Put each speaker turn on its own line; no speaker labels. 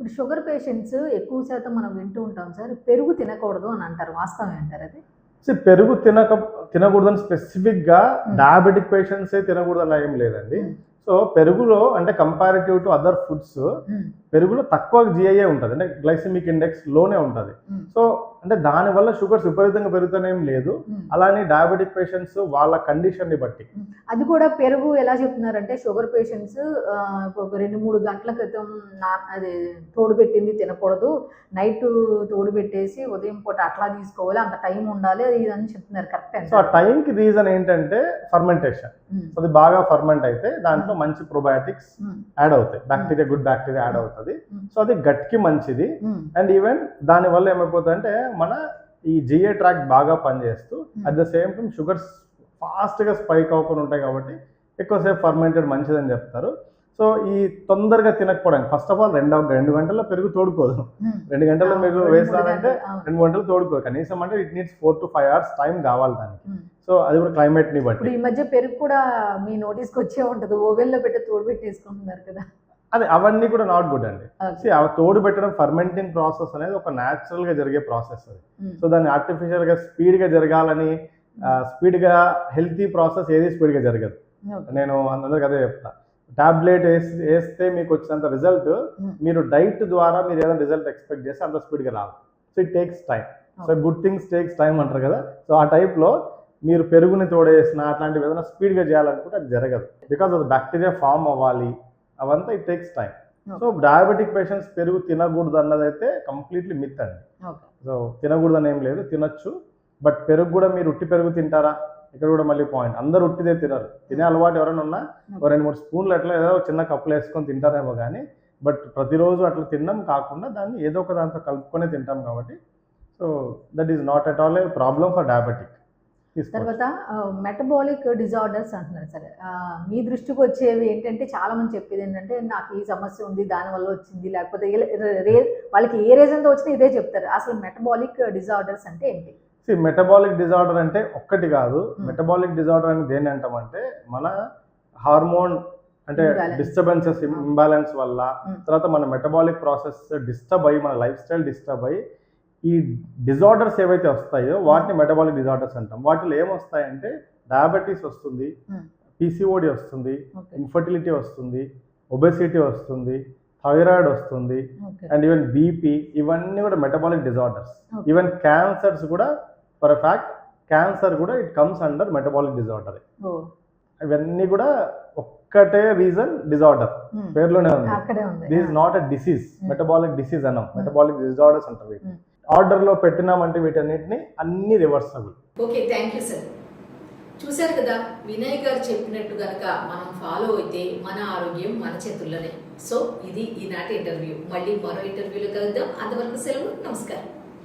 ఇప్పుడు sugar patients ఎక్కువ శాతం మనం వింటూ ఉంటాం సార్ పెరుగు తినకూడదు అని అంటారు. వాస్తవం ఏంటారు అది?
See, పెరుగు తినక తినకూడదని స్పెసిఫిక్గా డయాబెటిక్ పేషెంట్స్ తినకూడదని ఏం లేదండి. సో పెరుగులో అంటే కంపారిటివ్ టు అదర్ ఫుడ్స్ పెరుగులో తక్కువ జిఐఏ ఉంటుంది. అంటే గ్లైసెమిక్ ఇండెక్స్లోనే ఉంటుంది. సో అంటే దానివల్ల షుగర్స్ విపరీతంగా పెరుగుతూనేం లేదు. అలానే డయాబెటిక్ పేషెంట్స్ వాళ్ళ కండిషన్ని బట్టి
అది కూడా పెరుగు ఎలా చెప్తున్నారంటే షుగర్ పేషెంట్స్ ఒక రెండు మూడు గంటల క్రితం నా అది తోడు పెట్టింది తినకూడదు. నైట్ తోడు పెట్టేసి ఉదయం పూట అట్లా తీసుకోవాలి. అంత టైం ఉండాలి. అది ఇది అని చెప్తున్నారు. కరెక్ట్
సో ఆ టైంకి రీజన్ ఏంటంటే ఫర్మెంటేషన్. అది బాగా ఫర్మెంట్ అయితే దాంట్లో మంచి ప్రొబయాటిక్స్ యాడ్ అవుతాయి. బ్యాక్టీరియా గుడ్ బ్యాక్టీరియా యాడ్ అవుతుంది
Hmm.
సో అది gut కి మంచిది అండ్ ఈవెన్ దానివల్ల ఏమైపోతుంది అంటే మన ఈ జిఏ ట్రాక్ బాగా పనిచేస్తూ at the same time sugars ఫాస్ట్గా స్పైక్ అవ్వకుండా ఉంటాయి కాబట్టి ఎక్కువసేపు ఫర్మెంటెడ్ మంచిదని చెప్తారు. సో ఈ తొందరగా తినకపోవడానికి ఫస్ట్ ఆఫ్ ఆల్ రెండు రెండు గంటల్లో పెరుగు తోడుకోదు. రెండు గంటల్లో మీరు వేసినారంటే రెండు గంటలు తోడుకోదు. కనీసం అంటే it needs four to five hours time కావాలి దానికి. సో అది కూడా
క్లైమేట్ని
బట్టి
ఈ మధ్య పెరుగు కూడా మీ నోటీస్కి వచ్చే ఉంటుంది. ఓవెన్లో పెట్టి తోడు పెట్టేసుకుంటున్నారు కదా.
అది అవన్నీ కూడా నాట్ గుడ్ అండి. తోడు పెట్టడం ఫర్మెంటింగ్ ప్రాసెస్ అనేది ఒక natural గా జరిగే ప్రాసెస్ అది. సో దాన్ని artificial గా స్పీడ్గా జరగాలని స్పీడ్గా హెల్తీ ప్రాసెస్ ఏది స్పీడ్గా జరగదు. నేను అందరికి అదే చెప్తా. టాబ్లెట్ వేసి వేస్తే మీకు వచ్చినంత రిజల్ట్
Hmm.
మీరు డైట్ ద్వారా మీరు ఏదైనా రిజల్ట్ ఎక్స్పెక్ట్ చేస్తే అంత స్పీడ్గా రాదు. So it takes time so good things takes time అంటారు కదా. సో ఆ type లో మీరు పెరుగుని తోడేసిన అట్లాంటివి ఏదైనా స్పీడ్గా చేయాలనుకుంటే అది జరగదు. బికాస్ అది బ్యాక్టీరియా ఫామ్ అవ్వాలి అవంతా it takes time so diabetic patients పెరుగు తినకూడదు అన్నది అయితే కంప్లీట్లీ మిత్ అండి. సో తినకూడదని ఏం లేదు తినొచ్చు. బట్ పెరుగు కూడా మీరు ఉట్టి పెరుగు తింటారా? ఇక్కడ కూడా మళ్ళీ పాయింట్ అందరూ ఉట్టిదే తినరు. తినే అలవాటు ఎవరైనా ఉన్నా ఒక రెండు మూడు స్పూన్లు అట్లా ఏదో చిన్న కప్పులు వేసుకొని తింటారేమో కానీ బట్ ప్రతిరోజు అట్లా తినడం కాకుండా దాన్ని ఏదో ఒక దాంతో కలుపుకొని తింటాం కాబట్టి so that is not at all a problem for diabetic
తర్వాత మెటబాలిక్ డిజార్డర్స్ అంటున్నారు సరే. మీ దృష్టికి వచ్చేవి ఏంటంటే చాలా మంది చెప్పేది ఏంటంటే నాకు ఈ సమస్య ఉంది దాని వల్ల వచ్చింది. లేకపోతే రే వాళ్ళకి ఏ రీజన్తో వచ్చినా ఇదే చెప్తారు. అసలు మెటబాలిక్ డిజార్డర్స్ అంటే ఏంటి?
సి మెటబాలిక్ డిజార్డర్ అంటే ఒక్కటి కాదు. మెటబాలిక్ డిజార్డర్ అని దేని అంటామంటే మన హార్మోన్ అంటే. డిస్టర్బెన్సెస్ ఇంబ్యాలెన్స్ వల్ల. తర్వాత మన మెటబాలిక్ ప్రాసెస్ డిస్టర్బ్ అయ్యి మన లైఫ్ స్టైల్ డిస్టర్బ్ అయ్యి ఈ డిజార్డర్స్ ఏవైతే వస్తాయో వాటిని మెటబాలిక్ డిజార్డర్స్ అంటాం. వాటిలో ఏమొస్తాయంటే డయాబెటీస్ వస్తుంది
Hmm.
పీసీఓడి వస్తుంది
ఓకే
ఇన్ఫర్టిలిటీ వస్తుంది ఒబెసిటీ వస్తుంది థైరాయిడ్ వస్తుంది అండ్ ఈవెన్ బీపీ ఇవన్నీ కూడా మెటబాలిక్ డిజార్డర్స్. ఈవెన్ క్యాన్సర్స్ కూడా ఫర్ ఫ్యాక్ట్ క్యాన్సర్ కూడా it comes under metabolic disorder ఇవన్నీ కూడా ఒక్కటే రీజన్ డిజార్డర్
ఉమ్.
పేరులోనే ఉంది. This is not a disease
Hmm.
Metabolic disease అన్నాం.
Hmm.
మెటబాలిక్ డిజార్డర్స్ అంటారు ఆర్డర్లో ఆర్డర్లో పెట్టినామంటే వీటన్నిటిని అన్ని reversible
okay thank you sir చూశారు కదా వినయ్ గారు చెప్పినట్టు గనక మనం ఫాలో అయితే మన ఆరోగ్యం మన చేతుల్లోనే. సో ఇది ఈనాటి ఇంటర్వ్యూ మళ్ళీ మరో ఇంటర్వ్యూలో కలుద్దాం. అంతవరకు సెలవు నమస్కారం.